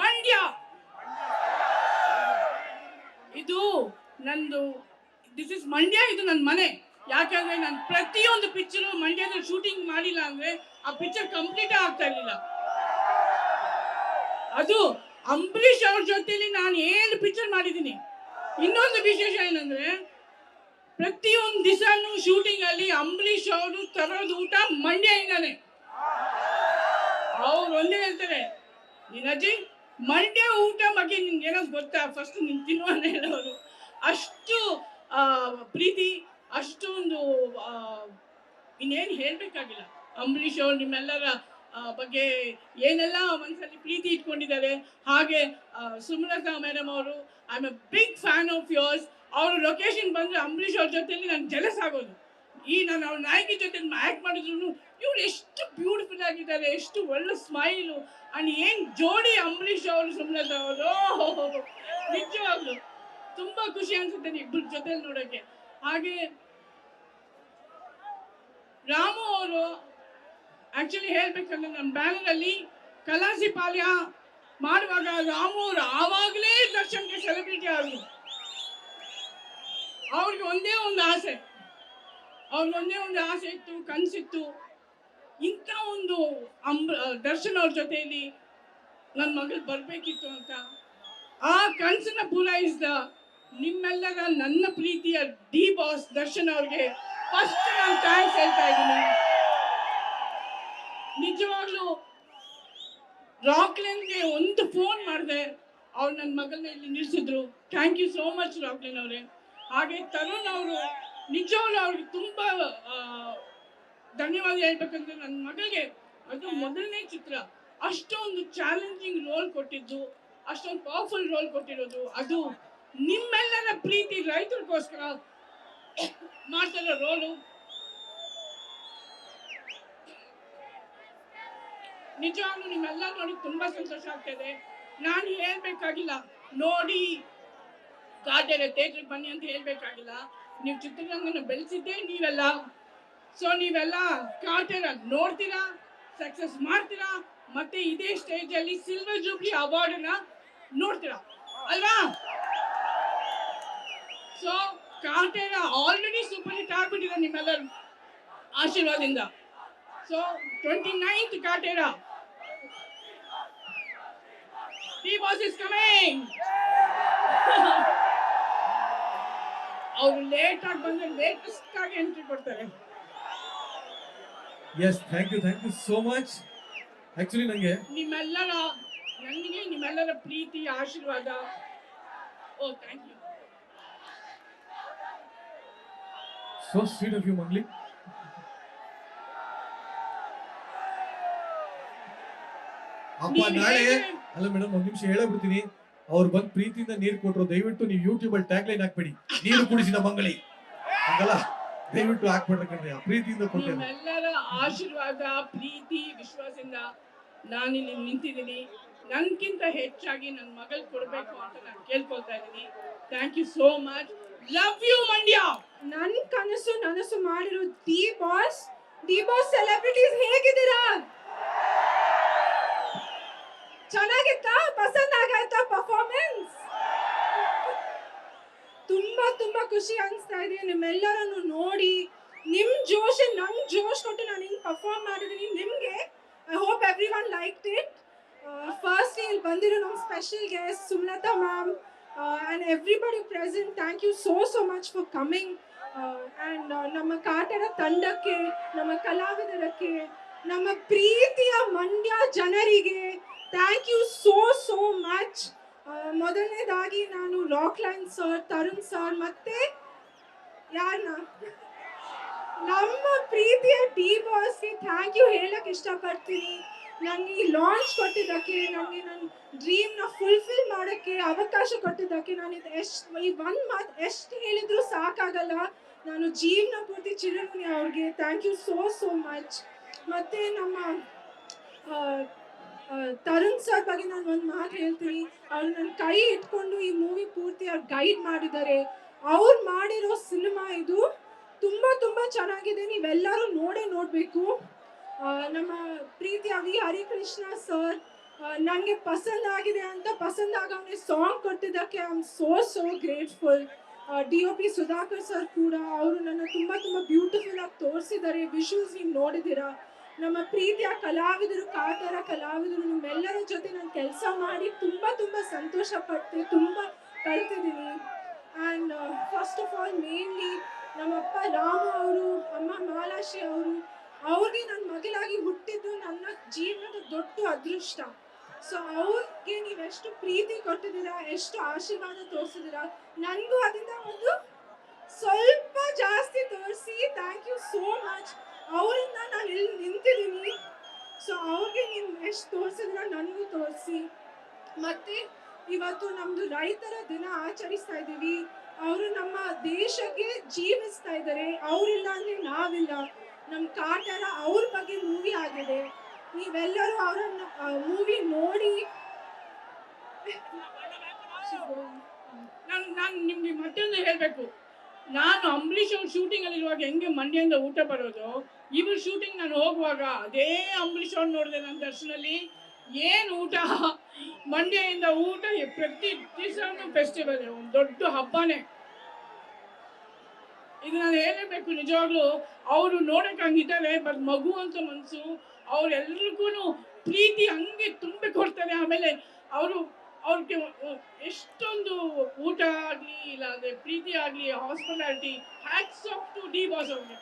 ಮಂಡ್ಯ. ಇದು ನಂದು this is Mandya, ಇದು ನನ್ನ ಮನೆ. ಯಾಕಂದ್ರೆ ನಾನು ಪ್ರತಿಯೊಂದು ಪಿಕ್ಚರು ಮಂಡ್ಯದಲ್ಲಿ ಶೂಟಿಂಗ್ ಮಾಡಿಲ್ಲ ಅಂದ್ರೆ ಆ ಪಿಕ್ಚರ್ ಕಂಪ್ಲೀಟ್ ಆಗ್ತಾ ಇರಲಿಲ್ಲ. ಅದು ಅಂಬರೀಷ್ ಅವ್ರ ಜೊತೆಲಿ ನಾನು ಏನು ಪಿಕ್ಚರ್ ಮಾಡಿದ್ದೀನಿ? ಇನ್ನೊಂದು ವಿಶೇಷ ಏನಂದ್ರೆ, ಪ್ರತಿಯೊಂದು ದಿವಸನೂ ಶೂಟಿಂಗ್ ಅಲ್ಲಿ ಅಂಬರೀಷ್ ಅವರು ತರೋದು ಊಟ ಮಂಡ್ಯದಿಂದಾನೆ ಅವ್ರು ಒಂದೇ ಹೇಳ್ತಾರೆ ನೀನಜ್ಜಿ ಮಂಡ್ಯ ಊಟ ಬಗ್ಗೆ ನಿಮ್ಗೇನೋ ಗೊತ್ತಾ? ಫಸ್ಟ್ ನೀನು ತಿನ್ನುವ ಹೇಳೋರು. ಅಷ್ಟು ಪ್ರೀತಿ, ಅಷ್ಟೊಂದು ಇನ್ನೇನು ಹೇಳಬೇಕಾಗಿಲ್ಲ. ಅಂಬರೀಷ್ ಅವ್ರು ನಿಮ್ಮೆಲ್ಲರ ಬಗ್ಗೆ ಏನೆಲ್ಲ ಮನಸ್ಸಲ್ಲಿ ಪ್ರೀತಿ ಇಟ್ಕೊಂಡಿದ್ದಾರೆ. ಹಾಗೆ ಸುಮಲತಾ ಮೇಡಮ್ ಅವರು I a big fan of yours ಅವರು ಲೊಕೇಶನ್ ಬಂದ್ರೆ ಅಂಬರೀಷ್ ಅವ್ರ ಜೊತೆಲಿ ನಾನು ಜಲಸ್ ಆಗೋದು. ಈ ನಾನು ಅವ್ರ ನಾಯಕಿ ಜೊತೆ ಆ್ಯಕ್ಟ್ ಮಾಡಿದ್ರು ಇವ್ರು ಎಷ್ಟು ಬ್ಯೂಟಿಫುಲ್ ಆಗಿದ್ದಾರೆ ಎಷ್ಟು ಒಳ್ಳೆ ಸ್ಮೈಲು ಅಂಡ್ ಏನು ಜೋಡಿ ಅಂಬರೀಷ್ ಅವರು ಸುಮ್ಮನೆ ಅವರು ನಿಜವಾಗ್ಲು ತುಂಬಾ ಖುಷಿ ಅನ್ಸುತ್ತೆ ಇಬ್ಬರ ಜೊತೆ ನೋಡೋಕ್ಕೆ. ಹಾಗೆ ರಾಮು ಅವರು ಆ್ಯಕ್ಚುಲಿ ಹೇಳ್ಬೇಕಂದ್ರೆ ನಮ್ಮ ಬ್ಯಾನರಲ್ಲಿ ಕಲಾಸಿ ಪಾಲ್ಯ ಮಾಡುವಾಗ ರಾಮು ಅವರು ಆವಾಗಲೇ ದರ್ಶನ್ಗೆ ಸೆಲೆಬ್ರಿಟಿ ಆದರು. ಅವ್ರಿಗೆ ಒಂದೇ ಒಂದು ಆಸೆ. ಅವ್ರಿಗೆ ಒಂದೇ ಒಂದು ಆಸೆ ಇತ್ತು, ಕನಸಿತ್ತು. ಇಂಥ ಒಂದು ಅಂಬ ದರ್ಶನ್ ಅವ್ರ ಜೊತೆಯಲ್ಲಿ ನನ್ನ ಮಗಳು ಬರಬೇಕಿತ್ತು ಅಂತ. ಆ ಕನಸನ್ನ ಪೂರೈಸಿದ ನಿಮ್ಮೆಲ್ಲರ ನನ್ನ ಪ್ರೀತಿಯ ಡಿ ಬಾಸ್ ದರ್ಶನ್ ಅವ್ರಿಗೆ ಫಸ್ಟ್ ನಾನು ಥ್ಯಾಂಕ್ಸ್ ಹೇಳ್ತಾ ಇದ್ದೀನಿ. ನಿಜವಾಗ್ಲೂ ರಾಕ್ಲೆನ್ಗೆ ಒಂದು ಫೋನ್ ಮಾಡಿದೆ, ಅವ್ರು ನನ್ನ ಮಗಳನ್ನ ಇಲ್ಲಿ ನಿಲ್ಲಿಸಿದ್ರು thank you so much Rockline ಅವರೇ. ಹಾಗೆ ತರುಣ್ ಅವರು ನಿಜವಾಗ್ಲೂ ಅವ್ರಿಗೆ ತುಂಬ ಧನ್ಯವಾದ ಹೇಳ್ಬೇಕಂದ್ರೆ ನನ್ನ ಮಗಳಿಗೆ ಅದು ಮೊದಲನೇ ಚಿತ್ರ. ಅಷ್ಟೊಂದು ಚಾಲೆಂಜಿಂಗ್ ರೋಲ್ ಕೊಟ್ಟಿದ್ದು, ಅಷ್ಟೊಂದು ಪವರ್ಫುಲ್ ರೋಲ್ ಕೊಟ್ಟಿರೋದು. ಅದು ನಿಮ್ಮೆಲ್ಲರ ಪ್ರೀತಿ ರೈತರಿಗೋಸ್ಕರ ಮಾಡ್ತಾರ ರೋಲು ನಿಜವಾಗ್ಲೂ ನಿಮ್ಮೆಲ್ಲ ನೋಡಿ ತುಂಬಾ ಸಂತೋಷ ಆಗ್ತದೆ. ನಾನು ಹೇಳ್ಬೇಕಾಗಿಲ್ಲ, ನೋಡಿ ಗಾಡಿಯಲ್ಲಿ ಥಿಯೇಟ್ರಿಗೆ ಬನ್ನಿ ಅಂತ ಹೇಳ್ಬೇಕಾಗಿಲ್ಲ. ನೀವು ಚಿತ್ರರಂಗನ ಬೆಳೆಸಿದ್ದೇ ನೀವೆಲ್ಲ. ಸೊ ನೀವೆಲ್ಲ ಕಾಟೇರ ನೋಡ್ತೀರಾ ಸಕ್ಸಸ್ ಮಾಡ್ತೀರಾ, ಮತ್ತೆ ಇದೇ ಸ್ಟೇಜ್ ಅಲ್ಲಿ ಸಿಲ್ವರ್ ಜೂಬ್ಲಿ ಅವಾರ್ಡ್ನ ನೋಡ್ತೀರಾ? ಅಲ್ವಾ? So Kaatera already super hit ಆಗ್ಬಿಟ್ಟಿದೆ ನಿಮ್ಮೆಲ್ಲರ ಆಶೀರ್ವಾದದಿಂದ so twenty ninth Kaatera D boss is ಅವರು ಲೇಟ್ ಆಗಿ ಬಂದ್ರೆ ಲೇಟೆಸ್ಟ್ ಆಗಿ ಎಂಟ್ರಿ ಕೊಡ್ತಾರೆ. Yes thank you thank you so much actually ನನಗೆ ನಿಮ್ಮೆಲ್ಲರ ನನಗೆ ನಿಮ್ಮೆಲ್ಲರ ಪ್ರೀತಿ ಆಶೀರ್ವಾದ. ಓ thank you so sweet of you Mangli ಅಪ್ಪ ನಾಳೆ ಅಲ್ಲ ಮೇಡಮ್ ಒಂದು ನಿಮಿಷ ಹೇಳಬಿಡ್ತೀನಿ ಅವ್ರು ಬಂದ್ ಪ್ರೀತಿಯಿಂದ ನೀರು ಕೊಟ್ರು. ದಯವಿಟ್ಟು ನೀವು ಯೂಟ್ಯೂಬ್ ಅಲ್ಲಿ ಟ್ಯಾಗ್ ಲೈನ್ ಹಾಕ್ಬೇಡಿ. ನೀರು ಕುಡಿಸಿದ ಮಂಗಳಿ ಹಂಗಲ್ಲ? ದಯವಿಟ್ಟು ಹಾಕ್ಬೇಡ್ರಿ ಕಣ್ರಿ ಆ ಪ್ರೀತಿಯಿಂದ ಕೊಟ್ಟೆ ನಿಮ್ಮೆಲ್ಲರ ಆಶೀರ್ವಾದ ಪ್ರೀತಿ ವಿಶ್ವಾಸದಿಂದ ನಾನಿಲ್ಲಿ ನಿಂತಿದ್ದೀನಿ. ನನ್ಗಿಂತ ಹೆಚ್ಚಾಗಿ ನನ್ನ ಮಗಳ್ ಕೊಡಬೇಕು ಅಂತ ನಾನು ಕೇಳ್ಕೊಳ್ತಾ ಇದ್ದೀನಿ. Thank you so much love you Mandya! ನನ್ ಕನಸು ನನಸು ಮಾಡಿರೋ the boss the boss celebrities ಹೇಗಿದ್ದೀರಾ? ಚೆನ್ನಾಗಿತ್ತಾ? ಪಸಂದ್ ಆಗಾಯ್ತಾ ಪರ್ಫಾರ್ಮೆನ್ಸ್ ತುಂಬಾ ತುಂಬಾ ಖುಷಿ ಅನಿಸ್ತಾ ಇದೆ. ನಿಮ್ಮೆಲ್ಲರನ್ನು ನೋಡಿ, ನಿಮ್ ಜೋಶ್ ನಂಗ್ ಜೋಶ್ ಕೊಟ್ಟು ನಾನು ಹಿಂಗ್ ಪರ್ಫಾರ್ಮ್ ಮಾಡಿದೀನಿ. ನಿಮ್ಗೆ I hope everyone like it first ಇಲ್ಲಿ ಬಂದಿರೋ ನಮ್ಮ special guest Sumalatha ma'am and everybody present thank you so so much for coming and ನಮ್ಮ ಕಾಟದ ತಂಡಕ್ಕೆ, ನಮ್ಮ ಕಲಾವಿದರಕ್ಕೆ, ನಮ್ಮ ಪ್ರೀತಿಯ ಮಂಡ್ಯ ಜನರಿಗೆ thank you so so much ಮೊದಲನೇದಾಗಿ ನಾನು rock line sir Tarun sir ಮತ್ತೆ ಯಾರನ್ನ ನಮ್ಮ ಪ್ರೀತಿಯ ಡಿ ಬಾಸ್ಗೆ ಥ್ಯಾಂಕ್ ಯು ಹೇಳಕ್ ಇಷ್ಟಪಡ್ತೀನಿ. ನನಗೆ ಈ ಲಾಂಚ್ ಕೊಟ್ಟಿದ್ದಕ್ಕೆ ನನಗೆ ನನ್ನ ಡ್ರೀಮ್ನ ಫುಲ್ಫಿಲ್ ಮಾಡೋಕ್ಕೆ ಅವಕಾಶ ಕೊಟ್ಟಿದ್ದಕ್ಕೆ ನಾನು ಇದು ಎಷ್ಟು, ಈ ಒಂದು ಮಾತು ಎಷ್ಟು ಹೇಳಿದ್ರು ಸಾಕಾಗಲ್ಲ. ನಾನು ಜೀವನ ಪೂರ್ತಿ ಚಿರಋಣಿ ಅವ್ರಿಗೆ thank you so so much ಮತ್ತು ನಮ್ಮ ತರುಣ್ ಸರ್ ಬಗ್ಗೆ ನಾನು ಒಂದು ಮಾತು ಹೇಳ್ತೀನಿ. ಅವ್ರು ನನ್ನ ಕೈ ಇಟ್ಕೊಂಡು ಈ ಮೂವಿ ಪೂರ್ತಿ ಅವ್ರು ಗೈಡ್ ಮಾಡಿದ್ದಾರೆ. ಅವ್ರು ಮಾಡಿರೋ ಸಿನಿಮಾ ಇದು ತುಂಬ ತುಂಬ ಚೆನ್ನಾಗಿದೆ. ನೀವೆಲ್ಲರೂ ನೋಡೇ ನೋಡಬೇಕು. ನಮ್ಮ ಪ್ರೀತಿಯ ವಿ ಹರಿಕೃಷ್ಣ ಸರ್ ನನಗೆ ಪಸಂದ್ ಆಗಿದೆ ಅಂತ ಪಸಂದ್ ಆಗವನೇ ಸಾಂಗ್ ಕೊಟ್ಟಿದ್ದಕ್ಕೆ I am so so grateful D O P Sudhakar sir ಕೂಡ, ಅವರು ನನ್ನ ತುಂಬ ತುಂಬ ಬ್ಯೂಟಿಫುಲ್ ಆಗಿ ತೋರಿಸಿದ್ದಾರೆ. ವಿಷುವಲ್ಸ್ ನೀವು ನೋಡಿದ್ದೀರಾ? ನಮ್ಮ ಪ್ರೀತಿಯ ಕಲಾವಿದರು, ಕಾತರ ಕಲಾವಿದರು, ನಿಮ್ಮೆಲ್ಲರ ಜೊತೆ ನಾನು ಕೆಲಸ ಮಾಡಿ ತುಂಬ ತುಂಬ ಸಂತೋಷ ಪಟ್ಟೆ ತುಂಬ ಕಲ್ತಿದ್ದೀನಿ and first of all mainly ನಮ್ಮಪ್ಪ ರಾಮ ಅವರು, ಅಮ್ಮ ಮಾಲಾಶಿ ಅವರು, ಅವ್ರಿಗೆ ನನ್ನ ಮಗಳಾಗಿ ಹುಟ್ಟಿದ್ದು ನನ್ನ ಜೀವನದ ದೊಡ್ಡ ಅದೃಷ್ಟ. ಸೊ ಅವ್ರಿಗೆ ನೀವೆಷ್ಟು ಪ್ರೀತಿ ಕೊಟ್ಟಿದ್ದೀರಾ, ಎಷ್ಟು ಆಶೀರ್ವಾದ ತೋರಿಸಿದ್ದೀರಾ ನನಗೂ ಅದರಿಂದ ಒಂದು ಸ್ವಲ್ಪ ಜಾಸ್ತಿ ತೋರಿಸಿ ಥ್ಯಾಂಕ್ ಯು ಸೋ ಮಚ್ ಅವರಿಂದ ನಾನು ಎಲ್ಲಿ ನಿಂತಿದ್ದೀನಿ. ಸೊ ಅವ್ರಿಗೆ ನೀನು ಎಷ್ಟು ತೋರಿಸಿದ್ರ ನನಗೂ ತೋರಿಸಿ. ಮತ್ತೆ ಇವತ್ತು ನಮ್ದು ರೈತರ ದಿನ ಆಚರಿಸ್ತಾ ಇದ್ದೀವಿ. ಅವರು ನಮ್ಮ ದೇಶಕ್ಕೆ ಜೀವಿಸ್ತಾ ಇದ್ದಾರೆ. ಅವರಿಲ್ಲ ಅಂದರೆ ನಾವಿಲ್ಲ. ನಮ್ಮ ಕಾಟರ ಅವ್ರ ಬಗ್ಗೆ ಮೂವಿ ಆಗಿದೆ. ನೀವೆಲ್ಲರೂ ಅವರನ್ನು ಮೂವಿ ನೋಡಿ. ನಾನು ನಾನು ನಿಮ್ಗೆ ಮತ್ತೊಂದು ಹೇಳಬೇಕು. ನಾನು ಅಂಬರೀಷ್ ಅವ್ರ ಶೂಟಿಂಗಲ್ಲಿ ಇರುವಾಗ ಹೆಂಗೆ ಮಂಡ್ಯದಿಂದ ಊಟ ಬರೋದು? ಇವ್ರ ಶೂಟಿಂಗ್ ನಾನು ಹೋಗುವಾಗ ಅದೇ ಅಂಬರೀಷ್ ಅವ್ರು ನೋಡಿದೆ ನನ್ನ ದರ್ಶನಲ್ಲಿ. ಏನು ಊಟ? ಮಂಡ್ಯದಿಂದ ಊಟ ಪ್ರತಿ ದಿವಸ ಫೆಸ್ಟಿವಲ್ ಒಂದು ದೊಡ್ಡ ಹಬ್ಬನೇ. ಇದು ನಾನು ಹೇಳಬೇಕು ನಿಜವಾಗ್ಲೂ, ಅವರು ನೋಡಕ್ಕೆ ಹಂಗಿದ್ದಾರೆ, ಬಟ್ ಮಗು ಅಂತ ಮನಸ್ಸು ಅವ್ರೆಲ್ರಿಗೂ ಪ್ರೀತಿ ಹಂಗೆ ತುಂಬಿ ಕೊಡ್ತಾರೆ. ಆಮೇಲೆ ಅವರು, ಅವ್ರಿಗೆ ಎಷ್ಟೊಂದು ಊಟ ಆಗಲಿ ಇಲ್ಲ ಅಂದರೆ ಪ್ರೀತಿ ಆಗಲಿ hospitality hats off to the boss ಅವ್ರಿಗೆ.